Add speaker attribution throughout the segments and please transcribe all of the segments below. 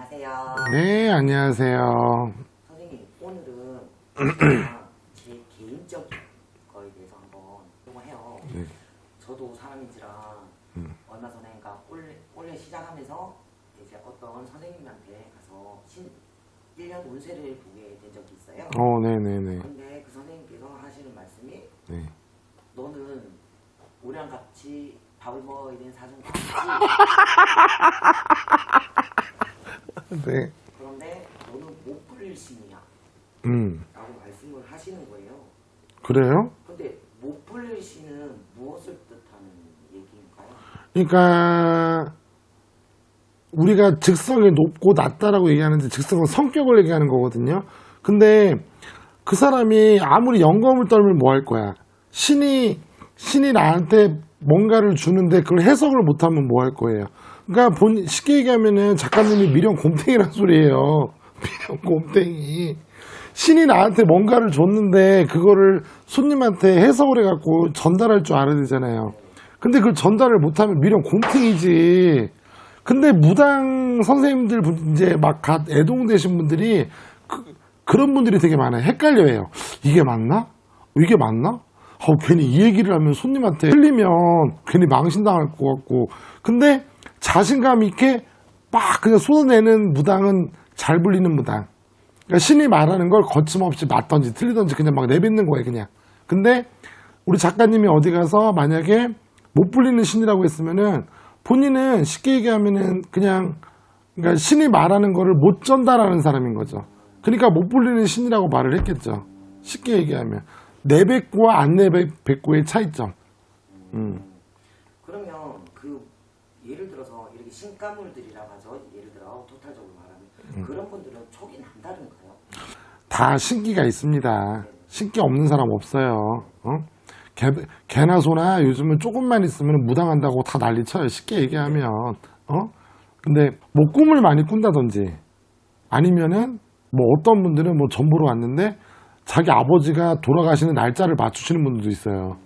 Speaker 1: 안녕하세요.
Speaker 2: 네, 안녕하세요.
Speaker 1: 선생님 오늘은 제가 제 개인적 거에 대해서 한번 해요.
Speaker 2: 네.
Speaker 1: 저도 사람인지라
Speaker 2: 음.
Speaker 1: 얼마 전에 그러니까 올해, 올해 시작하면서 이제 어떤 선생님한테 가서 신 1년 운세를 보게 된 적이 있어요.
Speaker 2: 어, 네네네.
Speaker 1: 근데 그 선생님께서 하시는 말씀이
Speaker 2: 네.
Speaker 1: 너는 우리랑 같이 밥을 먹어야 되는 아니지
Speaker 2: 네.
Speaker 1: 그런데 너는 못 불릴 신이야
Speaker 2: 음,
Speaker 1: 라고 말씀을 하시는 거예요.
Speaker 2: 그래요?
Speaker 1: 근데 못 불릴 시는 무엇을 뜻하는 얘기인가요?
Speaker 2: 그러니까, 우리가 즉성이 높고 낮다라고 얘기하는데 즉성은 성격을 얘기하는 거거든요. 근데 그 사람이 아무리 영검을 떨면 뭐 할 거야? 신이, 신이 나한테 뭔가를 주는데 그걸 해석을 못하면 뭐 할 거예요? 그러니까 본, 쉽게 얘기하면은 작가님이 미련 곰탱이란 소리예요. 미련 곰탱이. 신이 나한테 뭔가를 줬는데 그거를 손님한테 해석을 해갖고 전달할 줄 알아야 되잖아요. 근데 그걸 전달을 못하면 미련 곰탱이지. 근데 무당 선생님들 분- 이제 막 갓 애동되신 분들이 그, 그런 분들이 되게 많아요. 헷갈려해요. 이게 맞나? 이게 맞나? 어, 괜히 이 얘기를 하면 손님한테 틀리면 괜히 망신당할 것 같고. 근데 자신감 있게 막 그냥 쏟아내는 무당은 잘 불리는 무당. 그러니까 신이 말하는 걸 거침없이 맞던지 틀리던지 그냥 막 내뱉는 거예요, 그냥. 근데 우리 작가님이 어디 가서 만약에 못 불리는 신이라고 했으면은 본인은 쉽게 얘기하면은 그냥 그러니까 신이 말하는 거를 못 전달하는 사람인 거죠. 그러니까 못 불리는 신이라고 말을 했겠죠. 쉽게 얘기하면 내뱉고와 안 내뱉고의 차이점. 음.
Speaker 1: 그러면 그 예를 들어서 이렇게 신가물들이라고 하죠. 예를 들어 토탈적으로 말하면 그런 분들은 촉이 남다른가요?
Speaker 2: 다 신기가 있습니다. 신기 없는 사람 없어요. 어? 개, 개나 소나 요즘은 조금만 있으면 무당한다고 다 난리쳐요. 쉽게 얘기하면. 어? 근데 뭐 꿈을 많이 꾼다든지 아니면은 뭐 어떤 분들은 뭐 전보로 왔는데 자기 아버지가 돌아가시는 날짜를 맞추시는 분들도 있어요.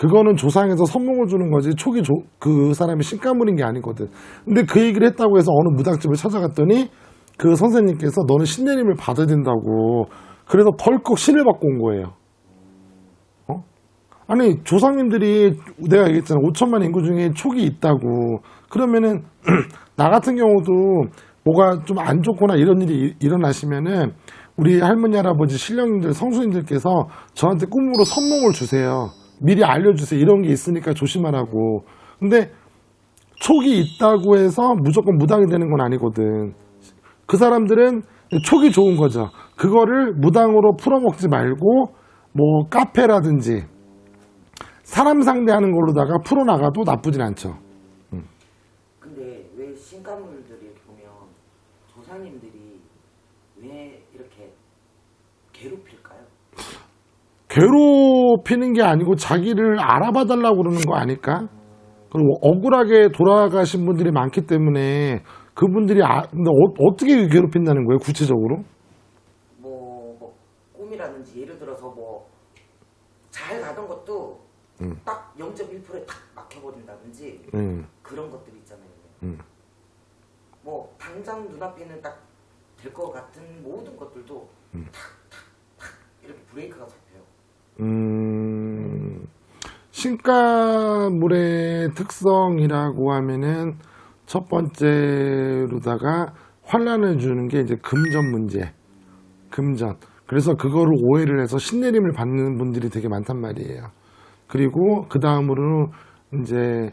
Speaker 2: 그거는 조상에서 선몽을 주는 거지 촉이 조- 그 사람이 신가물인 게 아니거든. 근데 그 얘기를 했다고 해서 어느 무당집을 찾아갔더니 그 선생님께서 너는 신내림을 받아야 된다고 그래서 덜컥 신을 받고 온 거예요. 어? 아니 조상님들이 내가 얘기했잖아 5천만 인구 중에 촉이 있다고 그러면은 나 같은 경우도 뭐가 좀 안 좋거나 이런 일이 일- 일어나시면은 우리 할머니 할아버지 신령님들 성수님들께서 저한테 꿈으로 선몽을 주세요 미리 알려주세요 이런 게 있으니까 조심하라고 근데 촉이 있다고 해서 무조건 무당이 되는 건 아니거든 그 사람들은 촉이 좋은 거죠. 그거를 무당으로 풀어먹지 말고 뭐 카페라든지 사람 상대하는 걸로다가 풀어나가도 나쁘진 않죠.
Speaker 1: 근데 왜 신가물들이 보면 조상님들이 왜 이렇게 괴롭힐까요?
Speaker 2: 괴롭히는 게 아니고 자기를 알아봐 달라고 그러는 거 아닐까? 그리고 억울하게 돌아가신 분들이 많기 때문에 그분들이 아, 근데 어, 떻게 괴롭힌다는 거예요, 구체적으로?
Speaker 1: 뭐, 뭐 꿈이라든지 예를 들어서 뭐 잘 가던 것도
Speaker 2: 음.
Speaker 1: 딱 0.1%에 탁 막혀버린다든지
Speaker 2: 음,
Speaker 1: 그런 것들 있잖아요.
Speaker 2: 음.
Speaker 1: 뭐 당장 눈앞에는 딱 될 것 같은 모든 것들도
Speaker 2: 음.
Speaker 1: 탁탁탁 이렇게 브레이크가 잡혀요.
Speaker 2: 음, 신가물의 특성이라고 하면은 첫 번째로다가 환란을 주는 게 이제 금전 문제. 금전. 그래서 그거를 오해를 해서 신내림을 받는 분들이 되게 많단 말이에요. 그리고 그 다음으로 이제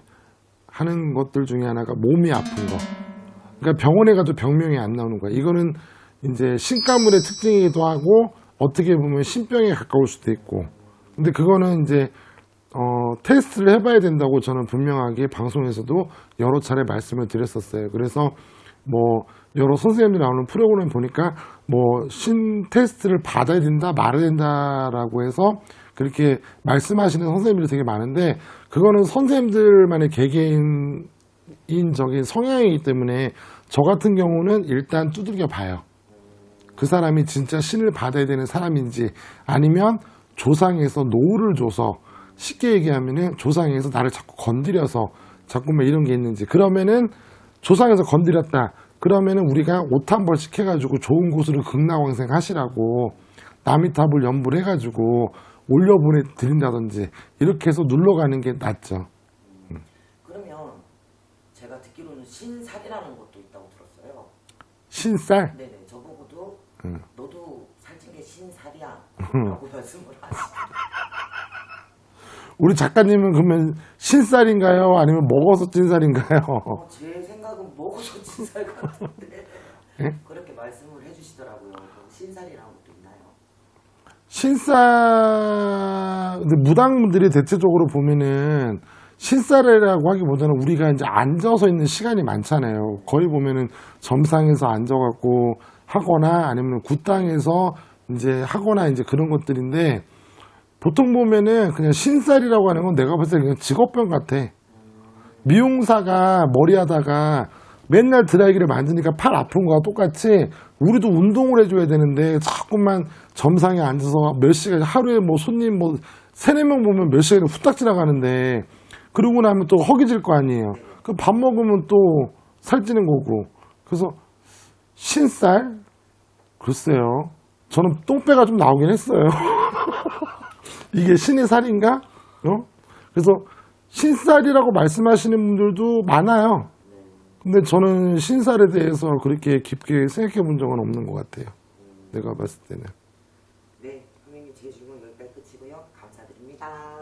Speaker 2: 하는 것들 중에 하나가 몸이 아픈 거. 그러니까 병원에 가도 병명이 안 나오는 거야. 이거는 이제 신가물의 특징이기도 하고 어떻게 보면 신병에 가까울 수도 있고. 근데 그거는 이제 어, 테스트를 해봐야 된다고 저는 분명하게 방송에서도 여러 차례 말씀을 드렸었어요. 그래서 뭐 여러 선생님들이 나오는 프로그램 보니까 뭐 신 테스트를 받아야 된다 말아야 된다라고 해서 그렇게 말씀하시는 선생님들이 되게 많은데 그거는 선생님들만의 개개인적인 성향이기 때문에 저 같은 경우는 일단 두들겨 봐요. 그 사람이 진짜 신을 받아야 되는 사람인지 아니면 조상에서 노를 줘서 쉽게 얘기하면은 조상에서 나를 자꾸 건드려서 자꾸만 이런 게 있는지 그러면은 조상에서 건드렸다 그러면은 우리가 옷 한 벌씩 해가지고 좋은 곳으로 극락왕생 하시라고 나미탑을 연불 해가지고 올려보내 드린다든지 이렇게 해서 눌러 가는 게 낫죠.
Speaker 1: 그러면 제가 듣기로는 신살이라는 것도 있다고 들었어요.
Speaker 2: 신쌀?
Speaker 1: 네네 저보고도
Speaker 2: 응.
Speaker 1: 너도 살찐 게 신살이야 라고 말씀을 하시고
Speaker 2: 우리 작가님은 그러면 신쌀인가요? 아니면 먹어서 찐쌀인가요?
Speaker 1: 어, 제 생각은 먹어서 진살 같은데
Speaker 2: 예?
Speaker 1: 그렇게 말씀을 해주시더라고요. 그럼 신살이라는 것도 있나요?
Speaker 2: 신쌀, 근데 무당분들이 대체적으로 보면은 신쌀이라고 하기보다는 우리가 이제 앉아서 있는 시간이 많잖아요. 거의 보면은 점상에서 앉아갖고 하거나 아니면 굿당에서 이제 하거나 이제 그런 것들인데 보통 보면은 그냥 신쌀이라고 하는 건 내가 봤을 때 그냥 직업병 같아. 미용사가 머리 하다가 맨날 드라이기를 만지니까 팔 아픈 거와 똑같이 우리도 운동을 해줘야 되는데 자꾸만 점상에 앉아서 몇 시간, 하루에 뭐 손님 뭐 세네 명 보면 몇 시간이 후딱 지나가는데 그러고 나면 또 허기질 거 아니에요. 그 밥 먹으면 또 살찌는 거고. 그래서 신쌀? 글쎄요. 저는 똥배가 좀 나오긴 했어요. 이게 신의 살인가? 어? 그래서 신쌀이라고 말씀하시는 분들도 많아요. 근데 저는 신쌀에 대해서 그렇게 깊게 생각해 본 적은 없는 것 같아요. 내가 봤을 때는.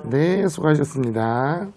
Speaker 1: 네,
Speaker 2: 네 수고하셨습니다.